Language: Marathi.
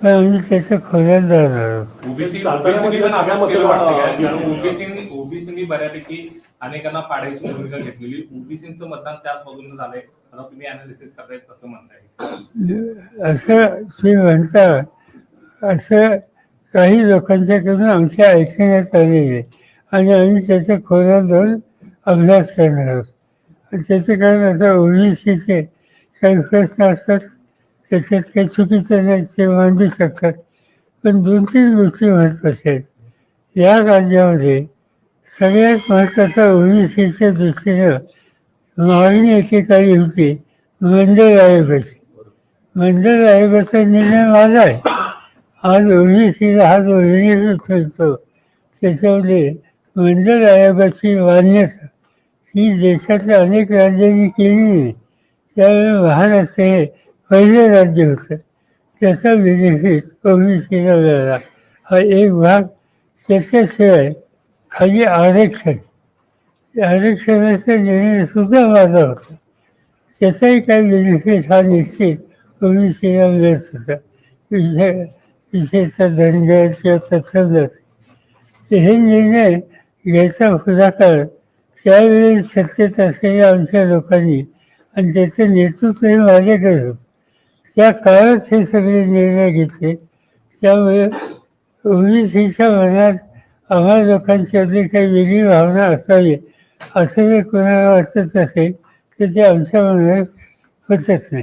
पण आम्ही त्याचं खोल्यात जाणार आहोत. ओबीसी साताऱ्यामध्ये ओबीसीनी ओबीसीनी बऱ्यापैकी अनेकांना पाडायची भूमिका घेतलेली. ओबीसीचं मतदान त्याच बाजूने झालंय. आता तुम्ही अनालिसिस करताय कसं म्हणताय. असं तुम्ही म्हणता असं काही लोकांच्याकडून आमच्या ऐकण्यात आलेले आणि आम्ही त्याच्या खोल्यात जाऊन अभ्यास करणार आहोत. त्याचं कारण आता ओबीसीचे काही प्रश्न असतात. त्याच्यात काही चुकीचं नाही ते मांडू शकतात. पण दोन तीन गोष्टी महत्त्वाच्या आहेत. या राज्यामध्ये सगळ्यात महत्त्वाचा ओबीसीच्या दृष्टीनं मागणी एकेकाळी होती मंडळ आयोगाची. मंडळ आयोगाचा निर्णय माझा आहे. आज ओबीसीला हा जो निर्णय ठरतो त्याच्यामध्ये मंडळ आयोगाची मान्यता ही देशातल्या अनेक राज्यांनी केली नाही त्यावेळी महाराष्ट्र हे पहिले राज्य होतं. त्याचा बेनिफिट ओबीसीला मिळाला हा एक भाग त्याच्याशिवाय खाली आरक्षण. आरक्षणाचा निर्णयसुद्धा माझा होता. त्याचाही काही विधिहित हा निश्चित ओबीसीला मिळत होता. विशे विशेषतः धनगर किंवा तत्समजात हे निर्णय घ्यायचा पुढाकार त्यावेळी सत्तेत असलेल्या आमच्या लोकांनी आणि त्याचं नेतृत्व हे माझ्याकडे होतं. त्या काळात हे सगळे निर्णय घेतले. त्यामुळे ओबीसीच्या मनात आम्हा लोकांच्यातली काही वेगळी भावना असावी असं जर कोणाला वाटत असेल तर ते आमच्या मनात होतच नाही.